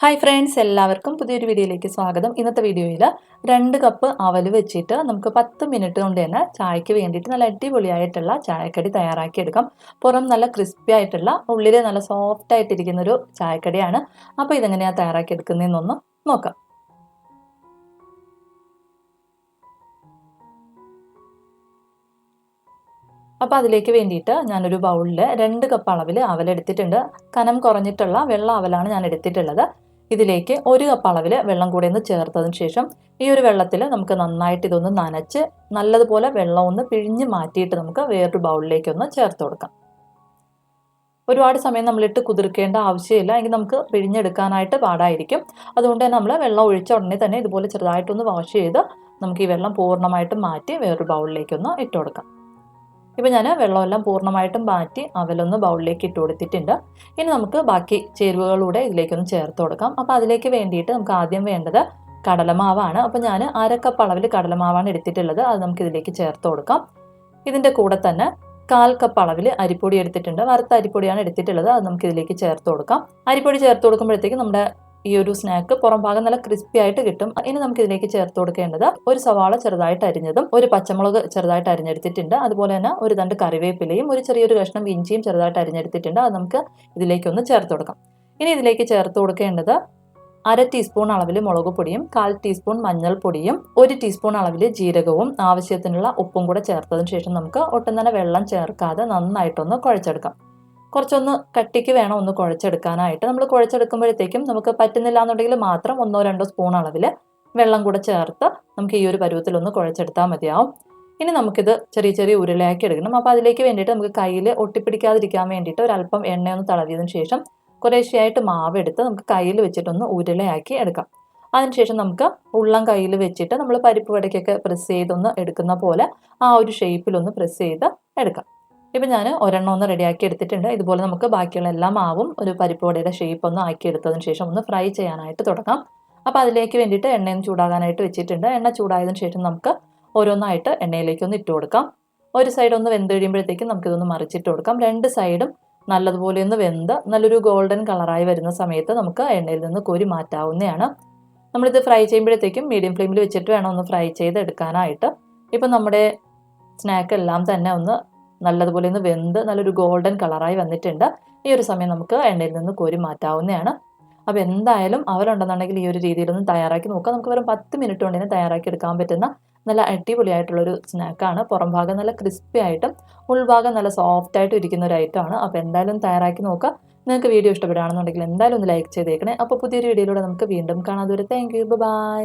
Hi friends എല്ലാവർക്കും പുതിയൊരു വീഡിയോയിലേക്ക് സ്വാഗതം. ഇന്നത്തെ വീഡിയോയിൽ രണ്ട് കപ്പ് അവൽ വെച്ചിട്ട് നമുക്ക് പത്ത് മിനിറ്റ് കൊണ്ട് തന്നെ ചായക്ക് വേണ്ടിയിട്ട് നല്ല അടിപൊളിയായിട്ടുള്ള ചായക്കടി തയ്യാറാക്കിയെടുക്കാം. പുറം നല്ല ക്രിസ്പി ആയിട്ടുള്ള ഉള്ളിൽ നല്ല സോഫ്റ്റ് ആയിട്ടിരിക്കുന്ന ഒരു ചായക്കടിയാണ്. അപ്പോൾ ഇതെങ്ങനെയാണ് തയ്യാറാക്കിയെടുക്കുന്നതെന്നൊന്ന് നോക്കാം. അപ്പോൾ അതിലേക്ക് വേണ്ടിയിട്ട് ഞാനൊരു ബൗളിൽ രണ്ട് കപ്പ് അളവിൽ അവലെടുത്തിട്ടുണ്ട്. കനം കുറഞ്ഞിട്ടുള്ള വെള്ള അവലാണ് ഞാൻ എടുത്തിട്ടുള്ളത് ഇതിലേക്ക് ഒരു കപ്പ് അളവിൽ വെള്ളം കൂടി ഒന്ന് ചേർത്തതിന് ശേഷം ഈ ഒരു വെള്ളത്തിൽ നമുക്ക് നന്നായിട്ട് ഇതൊന്ന് നനച്ച് നല്ലതുപോലെ വെള്ളം ഒന്ന് പിഴിഞ്ഞ് മാറ്റിയിട്ട് നമുക്ക് വേറൊരു ബൗളിലേക്ക് ഒന്ന് ചേർത്ത് കൊടുക്കാം. ഒരുപാട് സമയം നമ്മളിട്ട് കുതിർക്കേണ്ട ആവശ്യമില്ല. എങ്കിൽ നമുക്ക് പിഴിഞ്ഞെടുക്കാനായിട്ട് പാടായിരിക്കും. അതുകൊണ്ട് തന്നെ നമ്മൾ വെള്ളം ഒഴിച്ച ഉടനെ തന്നെ ഇതുപോലെ ചെറുതായിട്ടൊന്ന് വാഷ് ചെയ്ത് നമുക്ക് ഈ വെള്ളം പൂർണമായിട്ടും മാറ്റി വേറൊരു ബൗളിലേക്കൊന്ന് ഇട്ട് കൊടുക്കാം. ഇപ്പോൾ ഞാൻ വെള്ളമെല്ലാം പൂർണമായിട്ടും മാറ്റി അവലൊന്ന് ബൗളിലേക്ക് ഇട്ട് കൊടുത്തിട്ടുണ്ട്. ഇനി നമുക്ക് ബാക്കി ചേരുവകളൂടെ ഇതിലേക്കൊന്ന് ചേർത്ത് കൊടുക്കാം. അപ്പോൾ അതിലേക്ക് വേണ്ടിയിട്ട് നമുക്ക് ആദ്യം വേണ്ടത് കടലമാവാണ്. അപ്പോൾ ഞാൻ അരക്കപ്പ് അളവിൽ കടലമാവാണ് എടുത്തിട്ടുള്ളത്. അത് നമുക്ക് ഇതിലേക്ക് ചേർത്ത് കൊടുക്കാം. ഇതിന്റെ കൂടെ തന്നെ കാൽ കപ്പ് അളവിൽ അരിപ്പൊടി എടുത്തിട്ടുണ്ട്. വറുത്ത അരിപ്പൊടിയാണ് എടുത്തിട്ടുള്ളത്. അത് നമുക്ക് ഇതിലേക്ക് ചേർത്ത് കൊടുക്കാം. അരിപ്പൊടി ചേർത്ത് കൊടുക്കുമ്പോഴത്തേക്ക് നമ്മുടെ ഈ ഒരു സ്നാക്ക് പുറം ഭാഗം നല്ല ക്രിസ്പി ആയിട്ട് കിട്ടും. ഇനി നമുക്ക് ഇതിലേക്ക് ചേർത്ത് കൊടുക്കേണ്ടത് ഒരു സവാള ചെറുതായിട്ട് അരിഞ്ഞതും ഒരു പച്ചമുളക് ചെറുതായിട്ട് അരിഞ്ഞെടുത്തിട്ടുണ്ട്. അതുപോലെ തന്നെ ഒരു തണ്ട് കറിവേപ്പിലയും ഒരു ചെറിയൊരു കഷ്ണം ഇഞ്ചിയും ചെറുതായിട്ട് അരിഞ്ഞെടുത്തിട്ടുണ്ട്. അത് നമുക്ക് ഇതിലേക്കൊന്ന് ചേർത്ത് കൊടുക്കാം. ഇനി ഇതിലേക്ക് ചേർത്ത് കൊടുക്കേണ്ടത് അര ടീസ്പൂൺ അളവിൽ മുളക് പൊടിയും കാൽ ടീസ്പൂൺ മഞ്ഞൾപ്പൊടിയും ഒരു ടീസ്പൂൺ അളവിൽ ജീരകവും ആവശ്യത്തിനുള്ള ഉപ്പും കൂടെ ചേർത്തതിന് ശേഷം നമുക്ക് ഒട്ടും തന്നെ വെള്ളം ചേർക്കാതെ നന്നായിട്ടൊന്ന് കുഴച്ചെടുക്കാം. കുറച്ചൊന്ന് കട്ടിക്ക് വേണം ഒന്ന് കുഴച്ചെടുക്കാനായിട്ട്. നമ്മൾ കുഴച്ചെടുക്കുമ്പോഴത്തേക്കും നമുക്ക് പറ്റുന്നില്ല എന്നുണ്ടെങ്കിൽ മാത്രം ഒന്നോ രണ്ടോ സ്പൂൺ അളവിൽ വെള്ളം കൂടെ ചേർത്ത് നമുക്ക് ഈ ഒരു പരുവത്തിൽ ഒന്ന് കുഴച്ചെടുത്താൽ മതിയാവും. ഇനി നമുക്കിത് ചെറിയ ചെറിയ ഉരുളയാക്കി എടുക്കണം. അപ്പോൾ അതിലേക്ക് വേണ്ടിയിട്ട് നമുക്ക് കയ്യിൽ ഒട്ടിപ്പിടിക്കാതിരിക്കാൻ വേണ്ടിയിട്ട് ഒരല്പം എണ്ണയൊന്ന് തളവിയതിനു ശേഷം കുറേശ്ശെയായിട്ട് മാവ് എടുത്ത് നമുക്ക് കയ്യിൽ വെച്ചിട്ടൊന്ന് ഉരുളയാക്കി എടുക്കാം. അതിനുശേഷം നമുക്ക് ഉള്ളം കയ്യിൽ വെച്ചിട്ട് നമ്മൾ പരിപ്പ് വടക്കൊക്കെ പ്രസ് ചെയ്തൊന്ന് എടുക്കുന്ന പോലെ ആ ഒരു ഷേപ്പിലൊന്ന് പ്രസ് ചെയ്ത് എടുക്കാം. ഇപ്പം ഞാൻ ഒരെണ്ണം ഒന്ന് റെഡിയാക്കി എടുത്തിട്ടുണ്ട്. ഇതുപോലെ നമുക്ക് ബാക്കിയുള്ള എല്ലാ മാവും ഒരു പരിപ്പ് വടയുടെ ഷേപ്പ് ഒന്ന് ആക്കി എടുത്തതിന് ശേഷം ഒന്ന് ഫ്രൈ ചെയ്യാനായിട്ട് തുടങ്ങാം. അപ്പോൾ അതിലേക്ക് വേണ്ടിയിട്ട് എണ്ണയും ചൂടാകാനായിട്ട് വെച്ചിട്ടുണ്ട്. എണ്ണ ചൂടായതിനു ശേഷം നമുക്ക് ഓരോന്നായിട്ട് എണ്ണയിലേക്ക് ഒന്ന് ഇട്ട് കൊടുക്കാം. ഒരു സൈഡ് ഒന്ന് വെന്ത് കഴിയുമ്പോഴത്തേക്കും നമുക്കിതൊന്ന് മറിച്ചിട്ട് കൊടുക്കാം. രണ്ട് സൈഡും നല്ലതുപോലെ ഒന്ന് വെന്ത് നല്ലൊരു ഗോൾഡൻ കളറായി വരുന്ന സമയത്ത് നമുക്ക് എണ്ണയിൽ നിന്ന് കോരി മാറ്റാവുന്നതാണ്. നമ്മളിത് ഫ്രൈ ചെയ്യുമ്പോഴത്തേക്കും മീഡിയം ഫ്ലെയിമിൽ വെച്ചിട്ട് വേണം ഒന്ന് ഫ്രൈ ചെയ്ത് എടുക്കാനായിട്ട് ഇപ്പം നമ്മുടെ സ്നാക്ക് എല്ലാം തന്നെ ഒന്ന് നല്ലതുപോലെ ഒന്ന് വെന്ത് നല്ലൊരു ഗോൾഡൻ കളറായി വന്നിട്ടുണ്ട്. ഈ ഒരു സമയം നമുക്ക് എണ്ണയിൽ നിന്ന് കോരി മാറ്റാവുന്നതാണ്. അപ്പോൾ എന്തായാലും അവരുണ്ടെന്നുണ്ടെങ്കിൽ ഈ ഒരു രീതിയിലൊന്ന് തയ്യാറാക്കി നോക്കാം. നമുക്ക് വെറും പത്ത് മിനിറ്റ് കൊണ്ട് തന്നെ തയ്യാറാക്കി എടുക്കാൻ പറ്റുന്ന നല്ല അടിപൊളിയായിട്ടുള്ളൊരു സ്നാക്കാണ് പുറം ഭാഗം നല്ല ക്രിസ്പി ആയിട്ടും ഉൾഭാഗം നല്ല സോഫ്റ്റ് ആയിട്ടും ഇരിക്കുന്ന ഒരു ഐറ്റം ആണ്. അപ്പോൾ എന്തായാലും തയ്യാറാക്കി നോക്കുക നിങ്ങൾക്ക് വീഡിയോ ഇഷ്ടപ്പെടുകയാണെന്നുണ്ടെങ്കിൽ എന്തായാലും ഒന്ന് ലൈക്ക് ചെയ്തേക്കണേ. അപ്പോൾ പുതിയൊരു വീഡിയോയിലൂടെ നമുക്ക് വീണ്ടും കാണാതെ ഒരു താങ്ക് യു ബൈ